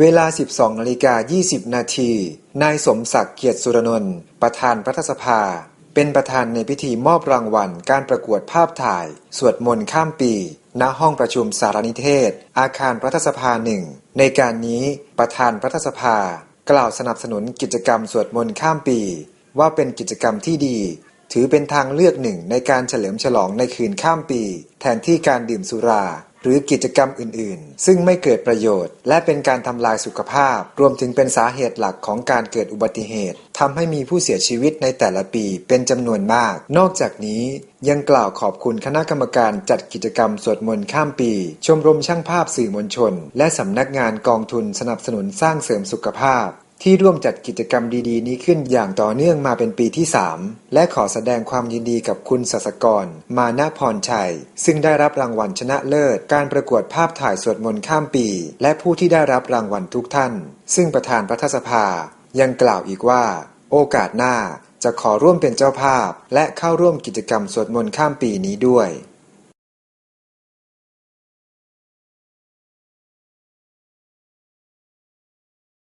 เวลา 12นาฬิกา20 นาที นายสมศักดิ์เกียรติสุรนนท์ ประธานรัฐสภา เป็นประธานในพิธีมอบรางวัลการประกวดภาพถ่าย สวดมนต์ข้ามปี ณ ห้องประชุมสารนิเทศ อาคารรัฐสภาหนึ่ง ในการนี้ประธานรัฐสภา กล่าวสนับสนุนกิจกรรมสวดมนต์ข้ามปี ว่าเป็นกิจกรรมที่ดี ถือเป็นทางเลือกหนึ่งในการเฉลิมฉลองในคืนข้ามปี แทนที่การดื่มสุรา หรือกิจกรรมอื่น ๆ ซึ่งไม่เกิดประโยชน์ และเป็นการทำลายสุขภาพ รวมถึงเป็นสาเหตุหลักของการเกิดอุบัติเหตุทำให้มีผู้เสียชีวิตในแต่ละปีเป็นจำนวนมาก นอกจากนี้ยังกล่าวขอบคุณคณะกรรมการจัดกิจกรรมสวดมนต์ข้ามปี ชมรมช่างภาพสื่อมวลชน และสำนักงานกองทุนสนับสนุนสร้างเสริมสุขภาพ ที่ร่วมจัดกิจกรรมดีๆ นี้ขึ้นอย่างต่อเนื่องมาเป็นปีที่ 3 และขอแสดงความยินดีกับคุณศัสกร มานะพรชัย ซึ่งได้รับรางวัลชนะเลิศ การประกวดภาพถ่ายสวดมนต์ข้ามปี และผู้ที่ได้รับรางวัลทุกท่าน ซึ่งประธานรัฐสภา ยังกล่าวอีกว่า โอกาสหน้าจะขอร่วมเป็นเจ้าภาพ และเข้าร่วมกิจกรรมสวดมนต์ข้ามปีนี้ด้วย